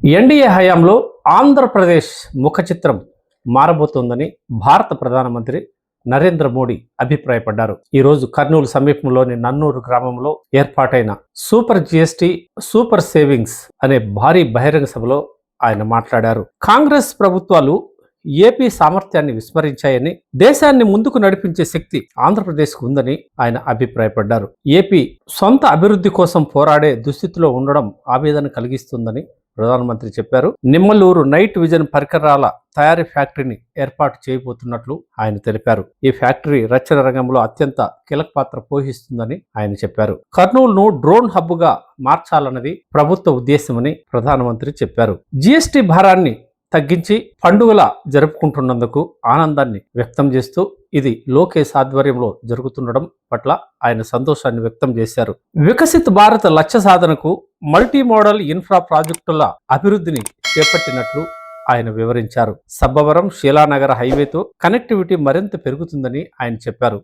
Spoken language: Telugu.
ఎన్డీఏ హయాంలో ఆంధ్రప్రదేశ్ ముఖ చిత్రం మారబోతోందని భారత ప్రధానమంత్రి నరేంద్ర మోడీ అభిప్రాయపడ్డారు. ఈరోజు కర్నూలు సమీపంలోని నన్నూరు గ్రామంలో ఏర్పాటైన సూపర్ జిఎస్టి సూపర్ సేవింగ్స్ అనే భారీ బహిరంగ సభలో ఆయన మాట్లాడారు. కాంగ్రెస్ ప్రభుత్వాలు ఏపీ సామర్థ్యాన్ని విస్మరించాయని దేశాన్ని ముందుకు నడిపించే శక్తి ఆంధ్రప్రదేశ్కు ఉందని ఆయన అభిప్రాయపడ్డారు. ఏపీ సొంత అభివృద్ధి కోసం పోరాడే దుస్థితిలో ఉండడం ఆవేదన కలిగిస్తుందని ప్రధానమంత్రి చెప్పారు. నిమ్మలూరు నైట్ విజన్ పరికరాల తయారీ ఫ్యాక్టరీని ఏర్పాటు చేయబోతున్నట్లు ఆయన తెలిపారు. ఈ ఫ్యాక్టరీ రక్షణ రంగంలో అత్యంత కీలక పాత్ర పోషిస్తుందని ఆయన చెప్పారు. కర్నూలును డ్రోన్ హబ్గా మార్చాలన్నది ప్రభుత్వ ఉద్దేశమని ప్రధానమంత్రి చెప్పారు. జీఎస్టీ భారాన్ని తగ్గించి పండుగల జరుపుకుంటున్నందుకు ఆనందాన్ని వ్యక్తం చేస్తూ ఇది లోకేష్ ఆధ్వర్యంలో జరుగుతుండడం పట్ల ఆయన సంతోషాన్ని వ్యక్తం చేశారు. వికసిత్ భారత్ లక్ష్య సాధనకు మల్టీ మోడల్ ఇన్ఫ్రా ప్రాజెక్టుల అభివృద్ధిని చేపట్టినట్లు ఆయన వివరించారు. సబ్బవరం శీలానగర్ హైవేతో కనెక్టివిటీ మరింత పెరుగుతుందని ఆయన చెప్పారు.